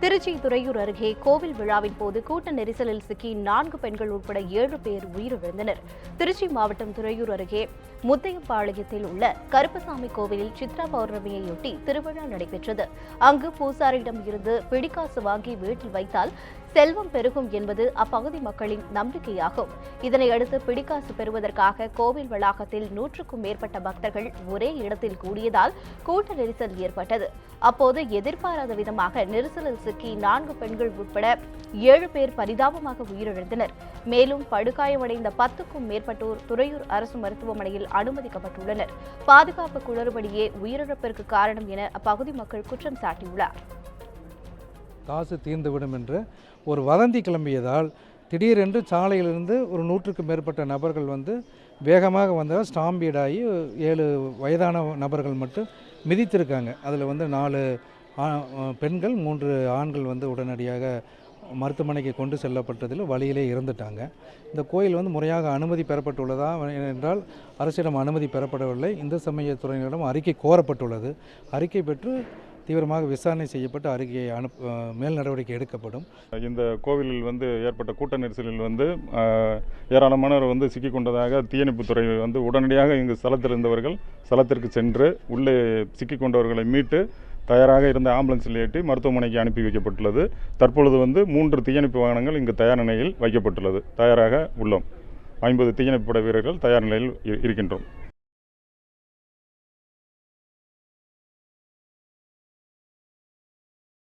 திருச்சி துறையூர் அருகே கோவில் விழாவின் போது கூட்ட நெரிசலில் சிக்கி நான்கு பெண்கள் உட்பட ஏழு பேர் உயிரிழந்தனர். திருச்சி மாவட்டம் துறையூர் அருகே முத்தையம்பாளையத்தில் உள்ள கருப்பசாமி கோவிலில் சித்ரா பௌர்ணமியையொட்டி திருவிழா நடைபெற்றது. அங்கு பூசாரியிடம் இருந்து பிடிக்காசு வாங்கி வீட்டில் வைத்தால் செல்வம் பெருகும் என்பது அப்பகுதி மக்களின் நம்பிக்கையாகும். இதனையடுத்து பிடிக்காசு பெறுவதற்காக கோவில் வளாகத்தில் நூற்றுக்கும் மேற்பட்ட பக்தர்கள் ஒரே இடத்தில் கூடியதால் கூட்ட நெரிசல் ஏற்பட்டது. அப்போது எதிர்பாராத விதமாக நெரிசலில் சிக்கி நான்கு பெண்கள் உட்பட ஏழு பேர் பரிதாபமாக உயிரிழந்தனர். மேலும் படுகாயமடைந்த பத்துக்கும் மேற்பட்டோர் துறையூர் அரசு மருத்துவமனையில் அனுமதிக்கப்பட்டுள்ளனர். பாதுகாப்பு குளறுபடியே உயிரிழப்பிற்கு காரணம் என அப்பகுதி மக்கள் குற்றம் சாட்டியுள்ளார். காசு தீர்ந்துவிடும் என்று ஒரு வதந்தி கிளம்பியதால் திடீரென்று சாலையிலிருந்து ஒரு நூற்றுக்கும் மேற்பட்ட நபர்கள் வந்து வேகமாக வந்தால் ஸ்டாம்பீடாகி ஏழு வயதான நபர்கள் மட்டும் மிதித்திருக்காங்க. அதில் வந்து நாலு ஆ- பெண்கள் மூன்று ஆண்கள் வந்து உடனடியாக மருத்துவமனைக்கு கொண்டு செல்லப்பட்டதில் வழியிலே இறந்துட்டாங்க. இந்த கோயில் வந்து முறையாக அனுமதி பெறப்பட்டுள்ளதா என்றால் அரசிடம் அனுமதி பெறப்படவில்லை. இந்து சமயத்துறையினரிடம் அறிக்கை கோரப்பட்டுள்ளது. அறிக்கை பெற்று தீவிரமாக விசாரணை செய்யப்பட்டு அறிக்கையை அனுப் மேல் நடவடிக்கை எடுக்கப்படும். இந்த கோவிலில் வந்து ஏற்பட்ட கூட்ட நெரிசலில் வந்து ஏராளமானவர் வந்து சிக்கிக்கொண்டதாக தீயணைப்புத்துறை வந்து உடனடியாக இங்கு ஸ்தலத்தில் இருந்தவர்கள் ஸ்தலத்திற்கு சென்று உள்ளே சிக்கிக்கொண்டவர்களை மீட்டு தயாராக இருந்த ஆம்புலன்ஸில் ஏற்றி மருத்துவமனைக்கு அனுப்பி வைக்கப்பட்டுள்ளது. தற்பொழுது வந்து மூன்று தீயணைப்பு வாகனங்கள் இங்கு தயார் நிலையில் வைக்கப்பட்டுள்ளது. தயாராக உள்ளோம். ஐம்பது தீயணைப்பு படை வீரர்கள் தயார் நிலையில் இ- இருக்கின்றோம்.